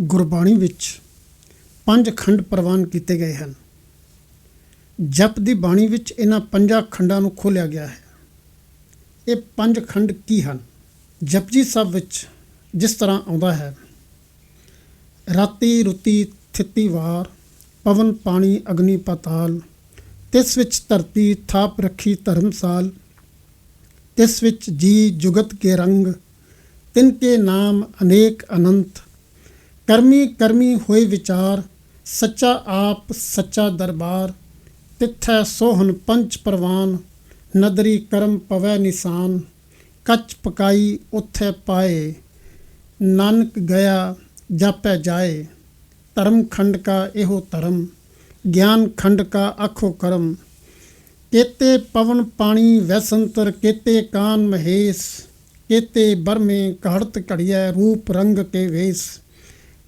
ਗੁਰਬਾਣੀ ਵਿੱਚ ਪੰਜ ਖੰਡ ਪ੍ਰਵਾਨ ਕੀਤੇ ਗਏ ਹਨ। ਜਪ ਦੀ ਬਾਣੀ ਵਿੱਚ ਇਹਨਾਂ ਪੰਜਾਂ ਖੰਡਾਂ ਨੂੰ ਖੋਲ੍ਹਿਆ ਗਿਆ ਹੈ। ਇਹ ਪੰਜ ਖੰਡ ਕੀ ਹਨ? ਜਪਜੀ ਸਾਹਿਬ ਵਿੱਚ ਜਿਸ ਤਰ੍ਹਾਂ ਆਉਂਦਾ ਹੈ, ਰਾਤੀ ਰੁਤੀ ਥਿੱਤੀ ਵਾਰ, ਪਵਨ ਪਾਣੀ ਅਗਨੀ ਪਾਤਾਲ, ਤਿਸ ਵਿੱਚ ਧਰਤੀ ਥਾਪ ਰੱਖੀ ਧਰਮਸਾਲ, ਤਿਸ ਵਿੱਚ ਜੀ ਜੁਗਤ ਕੇ ਰੰਗ, ਤਿਨ ਕੇ ਨਾਮ ਅਨੇਕ ਅਨੰਤ ਕਰਮੀ ਕਰਮੀ ਹੋਏ ਵਿਚਾਰ, ਸੱਚਾ ਆਪ, ਸੱਚਾ ਦਰਬਾਰ, ਤਿੱਥੈ ਸੋਹਣ ਪੰਚ ਪ੍ਰਵਾਨ, ਨਦਰੀ ਕਰਮ ਪਵੈ ਨਿਸ਼ਾਨ, ਕੱਚ ਪਕਾਈ ਉਥੇ ਪਾਏ, ਨਾਨਕ ਗਿਆ ਜਾਪੈ ਜਾਏ, ਧਰਮ ਖੰਡ ਕਾ ਇਹੋ ਧਰਮ, ਗਿਆਨ ਖੰਡ ਕਾ ਆਖੋ ਕਰਮ, ਕੇਤੇ ਪਵਨ ਪਾਣੀ ਵੈਸੰਤਰ, ਕੇਤੇ ਕਾਨ ਮਹੇਸ਼, ਕੇਤੇ ਬਰਮੇ ਘੜਤ ਘੜੀਐ ਰੂਪ ਰੰਗ ਕੇ ਵੇਸ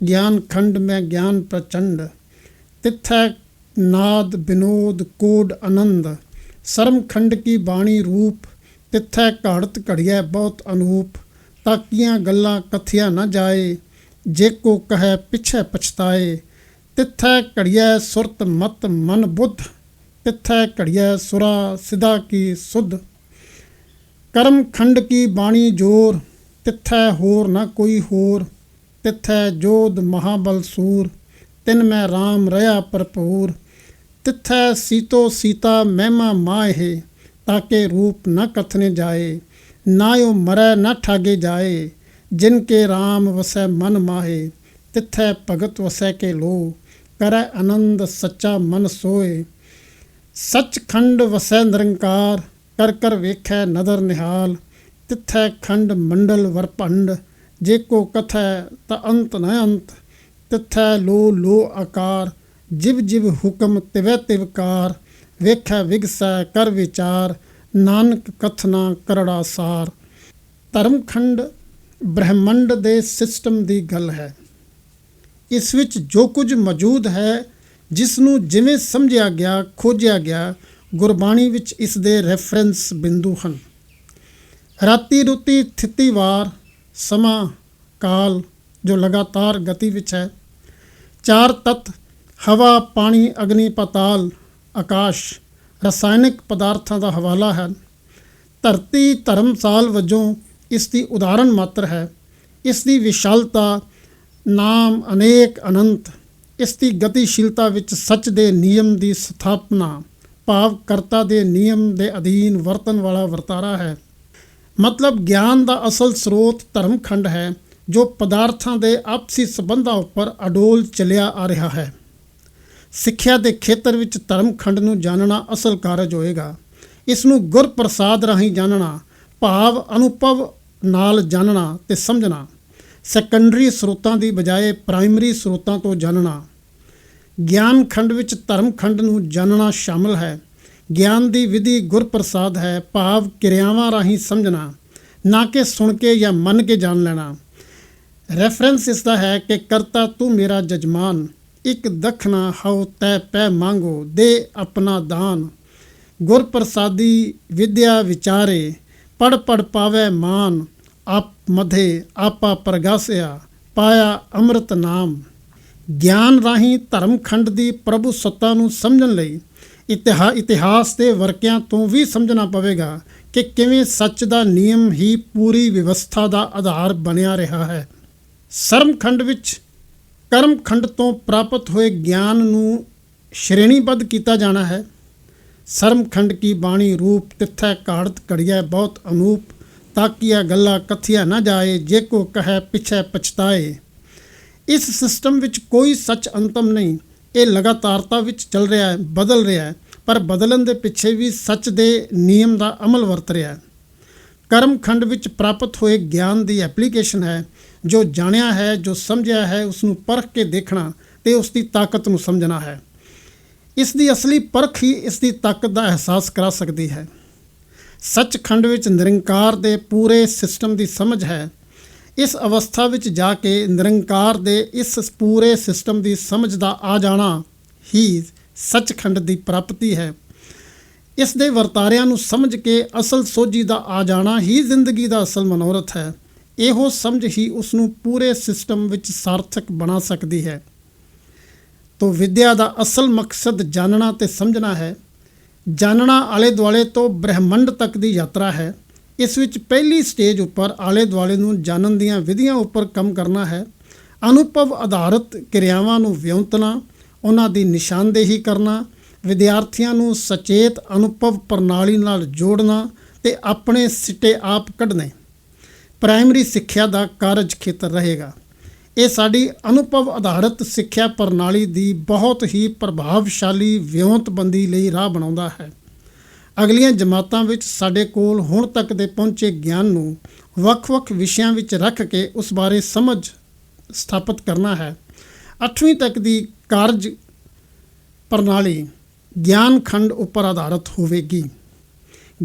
ਗਿਆਨ ਖੰਡ ਮੈਂ ਗਿਆਨ ਪ੍ਰਚੰਡ ਤਿਥੈ ਨਾਦ ਬਿਨੋਦ ਕੋਡ ਆਨੰਦ ਸਰਮ ਖੰਡ ਕੀ ਬਾਣੀ ਰੂਪ ਤਿਥੈ ਘੜਤ ਘੜੀਐ ਬਹੁਤ ਅਨੂਪ ਤਾਕੀਆਂ ਗੱਲਾਂ ਕਥਿਆ ਨਾ ਜਾਏ ਜੇ ਕੋ ਕਹੈ ਪਿਛੈ ਪਛਤਾਏ ਤਿੱਥੈ ਘੜੀਐ ਸੁਰਤ ਮਤ ਮਨ ਬੁੱਧ ਤਿੱਥੈ ਘੜੀਐ ਸੁਰਾ ਸਿਧਾ ਕੀ ਸੁਧ ਕਰਮ ਖੰਡ ਕੀ ਬਾਣੀ ਜੋਰ ਤਿੱਥੈ ਹੋਰ ਨਾ ਕੋਈ ਹੋਰ ਤਿਥੈ ਜੋਧ ਮਹਾਬਲ ਸੂਰ, ਤਿਨ ਮੈਂ RAM ਰਹਾ ਭਰਪੂਰ। ਤਿਥੈ ਸੀਤੋ ਸੀਤਾ ਮਹਿਮਾ ਮਾਹੇ, ਤਾਕੇ ਰੂਪ ਨ ਕਥਨੇ ਜਾਏ। ਨਾ ਨਾਇਓ ਮਰੈ ਨ ਠਾਗੇ ਜਾਏ, ਜਿਨ ਕੇ RAM ਵਸੈ ਮਨ ਮਾਹੇ। ਤਿਥੈ ਭਗਤ ਵਸੈ ਕੇ ਲੋ, ਕਰੈ ਆਨੰਦ ਸੱਚਾ ਮਨ ਸੋਏ। ਸਚਖੰਡ ਵਸੈ ਨਿਰੰਕਾਰ, ਕਰ ਕਰ ਵੇਖੈ ਨਦਰ ਨਿਹਾਲ। ਤਿਥੈ ਖੰਡ ਮੰਡਲ ਵਰਪੰਡ ਜੇ ਕੋ ਕਥੈ ਤ ਅੰਤ ਨ ਅੰਤ, ਤਿਥੈ ਲੋ ਲੋ ਆਕਾਰ, ਜਿਵ ਜਿਵ ਹੁਕਮ ਤਿਵੈ ਤਿਵਕਾਰ ਵੇਖੈ ਵਿਗਸੈ ਕਰ ਵਿਚਾਰ, ਨਾਨਕ ਕਥਨਾ ਕਰੜਾ ਸਾਰ। ਧਰਮਖੰਡ ਬ੍ਰਹਿਮੰਡ ਦੇ ਸਿਸਟਮ ਦੀ ਗੱਲ ਹੈ। ਇਸ ਵਿੱਚ ਜੋ ਕੁਝ ਮੌਜੂਦ ਹੈ ਜਿਸ ਨੂੰ ਜਿਵੇਂ ਸਮਝਿਆ ਗਿਆ, ਖੋਜਿਆ ਗਿਆ, ਗੁਰਬਾਣੀ ਵਿੱਚ ਇਸ ਦੇ ਰੈਫਰੈਂਸ ਬਿੰਦੂ ਹਨ। ਰਾਤੀ ਰੁਤੀ ਥਿਤੀ ਵਾਰ ਸਮਾਂ, ਕਾਲ, ਜੋ ਲਗਾਤਾਰ ਗਤੀ ਵਿੱਚ ਹੈ। ਚਾਰ ਤਤ, ਹਵਾ, ਪਾਣੀ, ਅਗਨੀ, ਪਤਾਲ, ਆਕਾਸ਼, ਰਸਾਇਣਿਕ ਪਦਾਰਥਾਂ ਦਾ ਹਵਾਲਾ ਹੈ। ਧਰਤੀ ਧਰਮਸਾਲ ਵਜੋਂ ਇਸ ਦੀ ਉਦਾਹਰਣ ਮਾਤਰ ਹੈ। ਇਸ ਦੀ ਵਿਸ਼ਾਲਤਾ, ਨਾਮ ਅਨੇਕ ਅਨੰਤ, ਇਸ ਦੀ ਗਤੀਸ਼ੀਲਤਾ ਵਿੱਚ ਸੱਚ ਦੇ ਨਿਯਮ ਦੀ ਸਥਾਪਨਾ, ਭਾਵ ਕਰਤਾ ਦੇ ਨਿਯਮ ਦੇ ਅਧੀਨ ਵਰਤਨ ਵਾਲਾ ਵਰਤਾਰਾ ਹੈ। ਮਤਲਬ ਗਿਆਨ ਦਾ ਅਸਲ ਸਰੋਤ ਧਰਮਖੰਡ ਹੈ, ਜੋ ਪਦਾਰਥਾਂ ਦੇ ਆਪਸੀ ਸਬੰਧਾਂ ਉੱਪਰ ਅਡੋਲ ਚੱਲਿਆ ਆ ਰਿਹਾ ਹੈ। ਸਿੱਖਿਆ ਦੇ ਖੇਤਰ ਵਿੱਚ ਧਰਮਖੰਡ ਨੂੰ ਜਾਣਨਾ ਅਸਲ ਕਾਰਜ ਹੋਏਗਾ। ਇਸ ਨੂੰ ਗੁਰ ਪ੍ਰਸਾਦ ਰਾਹੀਂ ਜਾਣਨਾ, ਭਾਵ ਅਨੁਭਵ ਨਾਲ ਜਾਣਨਾ ਤੇ ਸਮਝਣਾ ਸੈਕੰਡਰੀ ਸਰੋਤਾਂ ਦੀ ਬਜਾਏ ਪ੍ਰਾਇਮਰੀ ਸਰੋਤਾਂ ਤੋਂ ਜਾਣਨਾ। ਗਿਆਨ ਖੰਡ ਵਿੱਚ ਧਰਮ ਖੰਡ ਨੂੰ ਜਾਣਨਾ ਸ਼ਾਮਲ ਹੈ। ਗਿਆਨ ਦੀ ਵਿਧੀ ਗੁਰਪ੍ਰਸਾਦ ਹੈ, ਭਾਵ ਕਿਰਿਆਵਾਂ ਰਾਹੀਂ ਸਮਝਣਾ, ਨਾ ਕਿ ਸੁਣ ਕੇ ਜਾਂ ਮੰਨ ਕੇ ਜਾਣ ਲੈਣਾ। ਰੈਫਰੈਂਸ ਇਸ ਦਾ ਹੈ ਕਿ ਕਰਤਾ ਤੂੰ ਮੇਰਾ ਜਜਮਾਨ, ਇੱਕ ਦਖਣਾ ਹਉ ਤੈ ਪੈ ਮੰਗੋ, ਦੇ ਆਪਣਾ ਦਾਨ। ਗੁਰਪ੍ਰਸਾਦੀ ਵਿਦਿਆ ਵਿਚਾਰੇ ਪੜ ਪੜ ਪਾਵੇ ਮਾਨ, ਆਪ ਮਧੇ ਆਪਾ ਪ੍ਰਗਾਸਿਆ, ਪਾਇਆ ਅੰਮ੍ਰਿਤ ਨਾਮ। ਗਿਆਨ ਰਾਹੀਂ ਧਰਮਖੰਡ ਦੀ ਪ੍ਰਭੂ ਸੱਤਾ ਨੂੰ ਸਮਝਣ ਲਈ ਇਤਿਹਾ, ਇਤਿਹਾਸ ਦੇ ਵਰਕਿਆਂ ਤੋਂ ਵੀ ਸਮਝਣਾ ਪਵੇਗਾ ਕਿ ਕਿਵੇਂ ਸੱਚ ਦਾ ਨਿਯਮ ਹੀ ਪੂਰੀ ਵਿਵਸਥਾ ਦਾ ਆਧਾਰ ਬਣਿਆ ਰਿਹਾ ਹੈ। ਸਰਮਖੰਡ ਵਿੱਚ ਕਰਮਖੰਡ ਤੋਂ ਪ੍ਰਾਪਤ ਹੋਏ ਗਿਆਨ ਨੂੰ ਸ਼੍ਰੇਣੀਬੱਧ ਕੀਤਾ ਜਾਣਾ ਹੈ। ਸਰਮਖੰਡ ਕੀ ਬਾਣੀ ਰੂਪ ਤਿੱਥੈ ਕਾੜਤ ਘੜੀਐ ਬਹੁਤ ਅਨੂਪ ਤਾਕੀਆ ਗੱਲਾਂ ਕਥਿਆ ਨਾ ਜਾਏ, ਜੇ ਕੋ ਕਹੈ ਪਿਛੈ ਪਛਤਾਏ। ਇਸ ਸਿਸਟਮ ਵਿੱਚ ਕੋਈ ਸੱਚ ਅੰਤਮ ਨਹੀਂ। ਇਹ ਲਗਾਤਾਰਤਾ ਵਿੱਚ ਚੱਲ ਰਿਹਾ ਹੈ, ਬਦਲ ਰਿਹਾ ਹੈ, ਪਰ ਬਦਲਣ ਦੇ ਪਿੱਛੇ ਵੀ ਸੱਚ ਦੇ ਨਿਯਮ ਦਾ ਅਮਲ ਵਰਤ ਰਿਹਾ ਹੈ। ਕਰਮ ਖੰਡ ਵਿੱਚ ਪ੍ਰਾਪਤ ਹੋਏ ਗਿਆਨ ਦੀ ਐਪਲੀਕੇਸ਼ਨ ਹੈ, ਜੋ ਜਾਣਿਆ ਹੈ, ਜੋ ਸਮਝਿਆ ਹੈ ਉਸ ਨੂੰ ਪਰਖ ਕੇ ਦੇਖਣਾ ਤੇ ਉਸ ਦੀ ਤਾਕਤ ਨੂੰ ਸਮਝਣਾ ਹੈ। ਇਸ ਦੀ ਅਸਲੀ ਪਰਖ ਹੀ ਇਸ ਦੀ ਤਾਕਤ ਦਾ ਅਹਿਸਾਸ ਕਰਾ ਸਕਦੀ ਹੈ। ਸੱਚਖੰਡ ਵਿੱਚ ਨਿਰੰਕਾਰ ਦੇ ਪੂਰੇ ਸਿਸਟਮ ਦੀ ਸਮਝ ਹੈ ਇਸ ਅਵਸਥਾ ਵਿੱਚ ਜਾ ਕੇ ਨਿਰੰਕਾਰ ਦੇ ਇਸ ਪੂਰੇ ਸਿਸਟਮ ਦੀ ਸਮਝ ਦਾ ਆ ਜਾਣਾ ਹੀ ਸੱਚਖੰਡ ਦੀ ਪ੍ਰਾਪਤੀ ਹੈ। ਇਸ ਦੇ ਵਰਤਾਰਿਆਂ ਨੂੰ ਸਮਝ ਕੇ ਅਸਲ ਸੋਝੀ ਦਾ ਆ ਜਾਣਾ ਹੀ ਜ਼ਿੰਦਗੀ ਦਾ ਅਸਲ ਮਨੋਰਥ ਹੈ। ਇਹੋ ਸਮਝ ਹੀ ਉਸ ਨੂੰ ਪੂਰੇ ਸਿਸਟਮ ਵਿੱਚ ਸਾਰਥਕ ਬਣਾ ਸਕਦੀ ਹੈ। ਤੋ ਵਿਦਿਆ ਦਾ ਅਸਲ ਮਕਸਦ ਜਾਣਨਾ ਤੇ ਸਮਝਣਾ ਹੈ। ਜਾਣਨਾ ਆਲੇ ਦੁਆਲੇ ਤੋਂ ਬ੍ਰਹਿਮੰਡ ਤੱਕ ਦੀ ਯਾਤਰਾ ਹੈ। ਇਸ ਵਿੱਚ ਪਹਿਲੀ ਸਟੇਜ ਉੱਪਰ ਆਲੇ ਦੁਆਲੇ ਨੂੰ ਜਾਣਨ ਦੀਆਂ ਵਿਧੀਆਂ ਉੱਪਰ ਕੰਮ ਕਰਨਾ ਹੈ। ਅਨੁਭਵ ਆਧਾਰਿਤ ਕਿਰਿਆਵਾਂ ਨੂੰ ਵਿਉਂਤਣਾ ਉਹਨਾਂ ਦੀ ਨਿਸ਼ਾਨਦੇਹੀ ਕਰਨਾ, ਵਿਦਿਆਰਥੀਆਂ ਨੂੰ ਸਚੇਤ ਅਨੁਭਵ ਪ੍ਰਣਾਲੀ ਨਾਲ ਜੋੜਨਾ ਤੇ ਆਪਣੇ ਸਿੱਟੇ ਆਪ ਕੱਢਣੇ ਪ੍ਰਾਇਮਰੀ ਸਿੱਖਿਆ ਦਾ ਕਾਰਜ ਖੇਤਰ ਰਹੇਗਾ। ਇਹ ਸਾਡੀ ਅਨੁਭਵ ਆਧਾਰਿਤ ਸਿੱਖਿਆ ਪ੍ਰਣਾਲੀ ਦੀ ਬਹੁਤ ਹੀ ਪ੍ਰਭਾਵਸ਼ਾਲੀ ਵਿਉਂਤਬੰਦੀ ਲਈ ਰਾਹ ਬਣਾਉਂਦਾ ਹੈ। ਅਗਲੀਆਂ ਜਮਾਤਾਂ ਵਿੱਚ ਸਾਡੇ ਕੋਲ ਹੁਣ ਤੱਕ ਦੇ ਪਹੁੰਚੇ ਗਿਆਨ ਨੂੰ ਵੱਖ-ਵੱਖ ਵਿਸ਼ਿਆਂ ਵਿੱਚ ਰੱਖ ਕੇ ਉਸ ਬਾਰੇ ਸਮਝ ਸਥਾਪਿਤ ਕਰਨਾ ਹੈ। 8ਵੀਂ ਤੱਕ ਦੀ ਕਾਰਜ ਪ੍ਰਣਾਲੀ ਗਿਆਨ ਖੰਡ ਉੱਪਰ ਆਧਾਰਿਤ ਹੋਵੇਗੀ।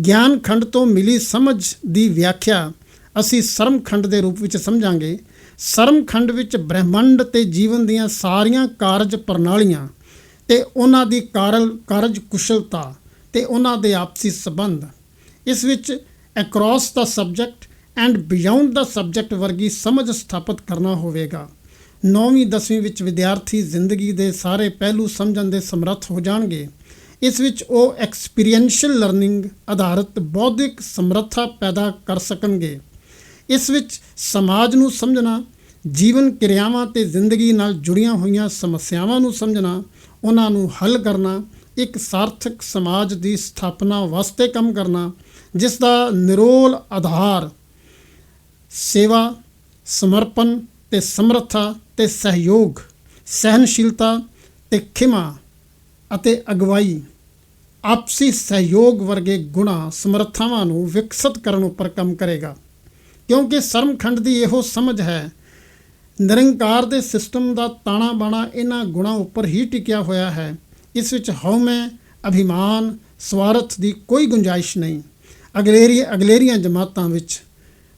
ਗਿਆਨ ਖੰਡ ਤੋਂ ਮਿਲੀ ਸਮਝ ਦੀ ਵਿਆਖਿਆ ਅਸੀਂ ਸਰਮ ਖੰਡ ਦੇ ਰੂਪ ਵਿੱਚ ਸਮਝਾਂਗੇ। ਸਰਮ ਖੰਡ ਵਿੱਚ ਬ੍ਰਹਿਮੰਡ ਤੇ ਜੀਵਨ ਦੀਆਂ ਸਾਰੀਆਂ ਕਾਰਜ ਪ੍ਰਣਾਲੀਆਂ ਤੇ ਉਹਨਾਂ ਦੀ ਕਾਰਲ, ਕਾਰਜ ਕੁਸ਼ਲਤਾ ਤੇ ਉਹਨਾਂ ਦੇ ਆਪਸੀ ਸਬੰਧ। ਇਸ ਵਿੱਚ ਅਕ੍ਰੋਸ ਦਾ ਸਬਜੈਕਟ ਐਂਡ ਬਿਯੋਂਡ ਦਾ ਸਬਜੈਕਟ ਵਰਗੀ ਸਮਝ ਸਥਾਪਿਤ ਕਰਨਾ ਹੋਵੇਗਾ। 9ਵੀਂ 10ਵੀਂ ਵਿੱਚ ਵਿਦਿਆਰਥੀ ਜ਼ਿੰਦਗੀ ਦੇ ਸਾਰੇ ਪਹਿਲੂ ਸਮਝਣ ਦੇ ਸਮਰੱਥ ਹੋ ਜਾਣਗੇ। ਇਸ ਵਿੱਚ ਉਹ ਐਕਸਪੀਰੀਐਂਸ਼ੀਅਲ ਲਰਨਿੰਗ ਆਧਾਰਿਤ ਬੌਧਿਕ ਸਮਰੱਥਾ ਪੈਦਾ ਕਰ ਸਕਣਗੇ। ਇਸ ਵਿੱਚ ਸਮਾਜ ਨੂੰ ਸਮਝਣਾ, ਜੀਵਨ ਕਿਰਿਆਵਾਂ ਤੇ ਜ਼ਿੰਦਗੀ ਨਾਲ ਜੁੜੀਆਂ ਹੋਈਆਂ ਸਮੱਸਿਆਵਾਂ ਨੂੰ ਸਮਝਣਾ, ਉਹਨਾਂ ਨੂੰ ਹੱਲ ਕਰਨਾ ਇੱਕ ਸਾਰਥਕ ਸਮਾਜ ਦੀ ਸਥਾਪਨਾ ਵਾਸਤੇ ਕੰਮ ਕਰਨਾ, ਜਿਸ ਦਾ ਨਿਰੋਲ ਆਧਾਰ ਸੇਵਾ, ਸਮਰਪਣ ਤੇ ਸਮਰੱਥਾ ਤੇ ਸਹਿਯੋਗ, ਸਹਿਨਸ਼ੀਲਤਾ ਤੇ ਖਿਮਾ ਅਤੇ ਅਗਵਾਈ। ਆਪਸੀ ਸਹਿਯੋਗ ਵਰਗੇ ਗੁਣਾ ਸਮਰੱਥਾਵਾਂ ਨੂੰ ਵਿਕਸਿਤ ਕਰਨ ਉੱਪਰ ਕੰਮ ਕਰੇਗਾ। ਕਿਉਂਕਿ ਸਰਮਖੰਡ ਦੀ ਇਹੋ ਸਮਝ ਹੈ, ਨਿਰੰਕਾਰ ਦੇ ਸਿਸਟਮ ਦਾ ਤਾਣਾ ਬਾਣਾ ਇਹਨਾਂ ਗੁਣਾਂ ਉੱਪਰ ਹੀ ਟਿਕਿਆ ਹੋਇਆ ਹੈ। ਇਸ ਵਿੱਚ ਹਉਮੈ, ਅਭਿਮਾਨ, ਸਵਾਰਥ ਦੀ ਕੋਈ ਗੁੰਜਾਇਸ਼ ਨਹੀਂ। ਅਗਲੇਰੀ, ਅਗਲੇਰੀਆਂ ਜਮਾਤਾਂ ਵਿੱਚ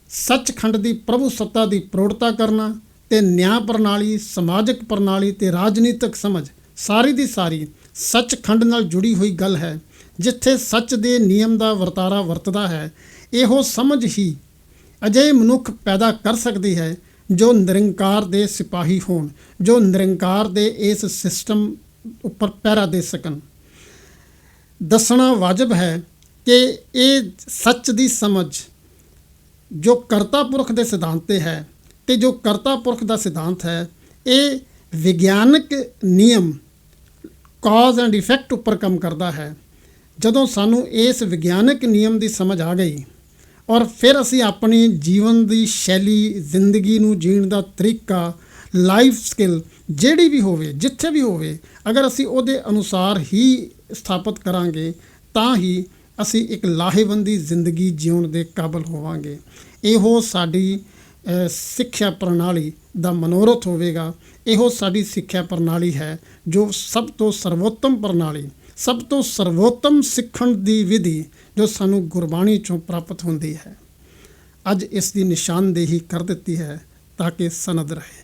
ਸੱਚਖੰਡ ਦੀ ਪ੍ਰਭੂ ਸੱਤਾ ਦੀ ਪ੍ਰੋੜਤਾ ਕਰਨਾ ਤੇ ਨਿਆਂ ਪ੍ਰਣਾਲੀ, ਸਮਾਜਿਕ ਪ੍ਰਣਾਲੀ ਤੇ ਰਾਜਨੀਤਿਕ ਸਮਝ, ਸਾਰੀ ਦੀ ਸਾਰੀ ਸੱਚਖੰਡ ਨਾਲ ਜੁੜੀ ਹੋਈ ਗੱਲ ਹੈ, ਜਿੱਥੇ ਸੱਚ ਦੇ ਨਿਯਮ ਦਾ ਵਰਤਾਰਾ ਵਰਤਦਾ ਹੈ, ਇਹੋ ਸਮਝ ਹੀ ਅਜਿਹੇ ਮਨੁੱਖ ਪੈਦਾ ਕਰ ਸਕਦੀ ਹੈ ਜੋ ਨਿਰੰਕਾਰ ਦੇ ਸਿਪਾਹੀ ਹੋਣ, ਜੋ ਨਿਰੰਕਾਰ ਦੇ ਇਸ ਸਿਸਟਮ ਉੱਪਰ ਪਹਿਰਾ ਦੇ ਸਕਣ। ਦੱਸਣਾ ਵਾਜਬ ਹੈ ਕਿ ਇਹ ਸੱਚ ਦੀ ਸਮਝ, ਜੋ ਕਰਤਾ ਪੁਰਖ ਦੇ ਸਿਧਾਂਤ ਤੇ ਹੈ ਤੇ ਜੋ ਕਰਤਾ ਪੁਰਖ ਦਾ ਸਿਧਾਂਤ ਹੈ, ਇਹ ਵਿਗਿਆਨਕ ਨਿਯਮ, ਕਾਜ਼ ਐਂਡ ਇਫੈਕਟ ਉੱਪਰ ਕੰਮ ਕਰਦਾ ਹੈ। ਜਦੋਂ ਸਾਨੂੰ ਇਸ ਵਿਗਿਆਨਕ ਨਿਯਮ ਦੀ ਸਮਝ ਆ ਗਈ ਔਰ ਫਿਰ ਅਸੀਂ ਆਪਣੀ ਜੀਵਨ ਦੀ ਸ਼ੈਲੀ, ਜ਼ਿੰਦਗੀ ਨੂੰ ਜੀਣ ਦਾ ਤਰੀਕਾ ਲਾਈਫ ਸਕਿੱਲ ਜਿਹੜੀ ਵੀ ਹੋਵੇ, ਜਿੱਥੇ ਵੀ ਹੋਵੇ, ਅਗਰ ਅਸੀਂ ਉਹਦੇ ਅਨੁਸਾਰ ਹੀ ਸਥਾਪਿਤ ਕਰਾਂਗੇ, ਤਾਂ ਹੀ ਅਸੀਂ ਇੱਕ ਲਾਹੇਵੰਦੀ ਜ਼ਿੰਦਗੀ ਜਿਉਣ ਦੇ ਕਾਬਲ ਹੋਵਾਂਗੇ। ਇਹੋ ਸਾਡੀ ਸਿੱਖਿਆ ਪ੍ਰਣਾਲੀ ਦਾ ਮਨੋਰਥ ਹੋਵੇਗਾ। ਇਹੋ ਸਾਡੀ ਸਿੱਖਿਆ ਪ੍ਰਣਾਲੀ ਹੈ, ਜੋ ਸਭ ਤੋਂ ਸਰਵੋਤਮ ਪ੍ਰਣਾਲੀ, ਸਭ ਤੋਂ ਸਰਵੋਤਮ ਸਿੱਖਣ ਦੀ ਵਿਧੀ ਜੋ ਸਾਨੂੰ ਗੁਰਬਾਣੀ ਚੋਂ ਪ੍ਰਾਪਤ ਹੁੰਦੀ ਹੈ। ਅੱਜ ਇਸ ਦੀ ਨਿਸ਼ਾਨਦੇਹੀ ਕਰ ਦਿੱਤੀ ਹੈ, ਤਾਂ ਕਿ ਸਨਦ ਰਹੇ।